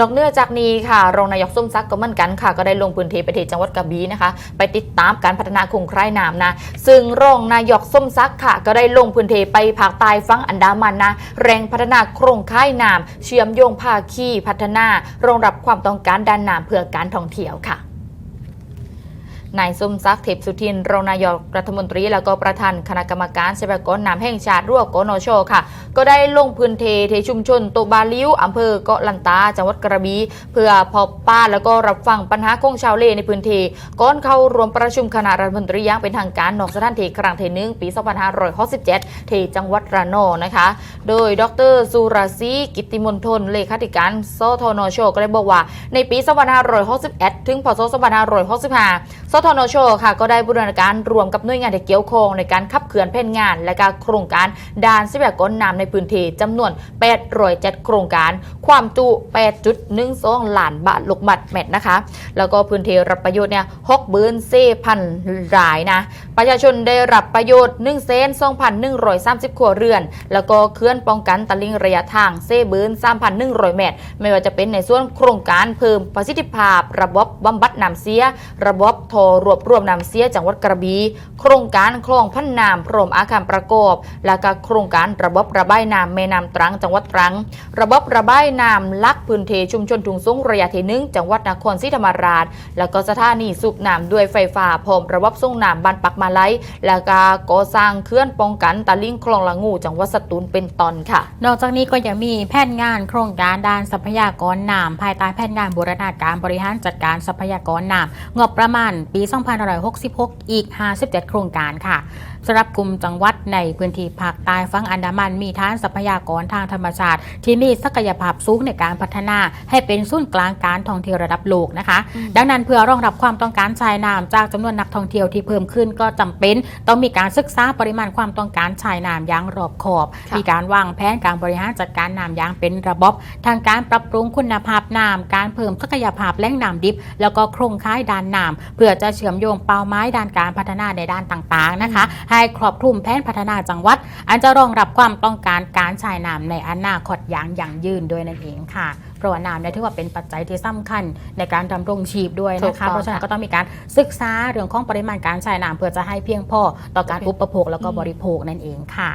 นอกเหนือจากนี้ค่ะรองนายกส้มซักก็เหมือนกันค่ะ ก็ได้ลงพื้นที่ไปที่จังหวัดกระบี่นะคะ ไปติดตามการพัฒนาโครงข่ายน้ำนะ ซึ่งรองนายกส้มซักค่ะ ก็ได้ลงพื้นที่ไปภาคใต้ฝั่งอันดามันนะแรงพัฒนาโครงข่ายน้ำเชื่อมโยงภาคีพัฒนารองรับความต้องการด้านน้ำเพื่อการท่องเที่ยวค่ะนายสมศักดิ์เทพสุทินรองนายกรัฐมนตรี แล้วก็ประธานคณะกรรมการทรัพยากรน้ำแห่งชาติร่วมกนโชค่ะก็ได้ลงพื้นเที่ที่ชุมชนโตบาลิวอำเภอเกาะลันตาจังหวัดกระบี่เพื่อพบป้าแล้วก็รับฟังปัญหาของชาวเลในพื้นที่ก่อนเข้ารวมประชุมคณะรัฐมนตรีอย่างเป็นทางการนอกสถานที่ครั้งที่หนึ่งปี 2567ที่จังหวัดระนองนะคะ โดยดรสุรศรีกิตติมนทนเลขาธิการสทนชก็ได้บอกว่า ในปี 2561 ถึงพศ 2565 สทนชค่ะก็ได้บูรณาการรวมกับหน่วยงานที่เกี่ยวข้องในการขับเคลื่อนแผนงาน และการโครงการด่านทรัพยากรน้ำในพื้นที่จำนวน807โครงการ ความจุ 8.12ล้านบาทลูกบาทเมตรนะคะ แล้วก็พื้นที่รับประโยชน์เนี่ย6บืนเซพันรายนะ ประชาชนได้รับประโยชน์1เซน2,130ครัวเรือน แล้วก็เคลื่อนป้องกันตะลิงระยะทางเซบืน3,100 เมตร ไม่ว่าจะเป็นในส่วนโครงการเพิ่มประสิทธิภาพ ระบบบำบัดน้ำเสีย ระบบทรรวบรวมน้ำเสียจังหวัดกระบี่โครงการคลองพันน้ำพร้อมอาคารประกอบ และก็โครงการระบบระบายน้ำแม่น้ำตรังจังหวัดตรัง ระบบระบายน้ำลักพื้นที่ชุมชนทุงสูงระยะที่หนึ่งจังหวัดนครศรีธรรมราช แล้วก็สถานีสูบน้ำด้วยไฟฟ้าพร้อมระบบส่งน้ำบานปักมาไลแล้วก็ก่อสร้างเคลื่อนป้องกันตะลิ่งคลองละงู จังหวัดสตูลเป็นตอนค่ะ นอกจากนี้ก็ยังมีแผนงานโครงการด้านทรัพยากรน้ำภายใต้แผนงานบูรณาการบริหารจัดการทรัพยากรน้ำงบประมาณปี 2566 อีก 57 โครงการค่ะสำหรับกลุ่มจังหวัดในพื้นที่ภาคใต้ฝั่งอันดามันมีฐานทรัพยากรทางธรรมชาติ ที่มีศักยภาพสูงในการพัฒนาให้เป็นศูนย์กลางการท่องเที่ยวระดับโลกนะคะ ดังนั้นเพื่อรองรับความต้องการชายน้ำจากจำนวนนักท่องเที่ยวที่เพิ่มขึ้นก็จำเป็น ต้องมีการศึกษาปริมาณความต้องการชายน้ำอย่างรอบขอบค่ะมีการวางแผนการบริหารจัดการน้ำอย่างเป็นระบบทางการปรับปรุงคุณภาพน้ำการเพิ่มศักยภาพแหล่งน้ำดิบ แล้วก็โครงข่ายด้านน้ำเพื่อจะเชื่อมโยงเป้าหมายด้านการพัฒนาในด้านต่างๆนะคะ ให้ครอบคลุมแผนพัฒนาจังหวัด อันจะรองรับความต้องการการใช้น้ำในอนาคตอย่างยั่งยืนด้วยนั่นเองค่ะ เพราะว่าน้ำเนี่ยถือว่าเป็นปัจจัยที่สำคัญในการดำรงชีพด้วยถูกนะต้คะองเพราะฉะนั้นค่ะก็ต้องมีการศึกษาเรื่องของปริมาณการใช้น้ำเพื่อจะให้เพียงพอต่อการอุปโภคแล้วก็บริโภคนั่นเองค่ะ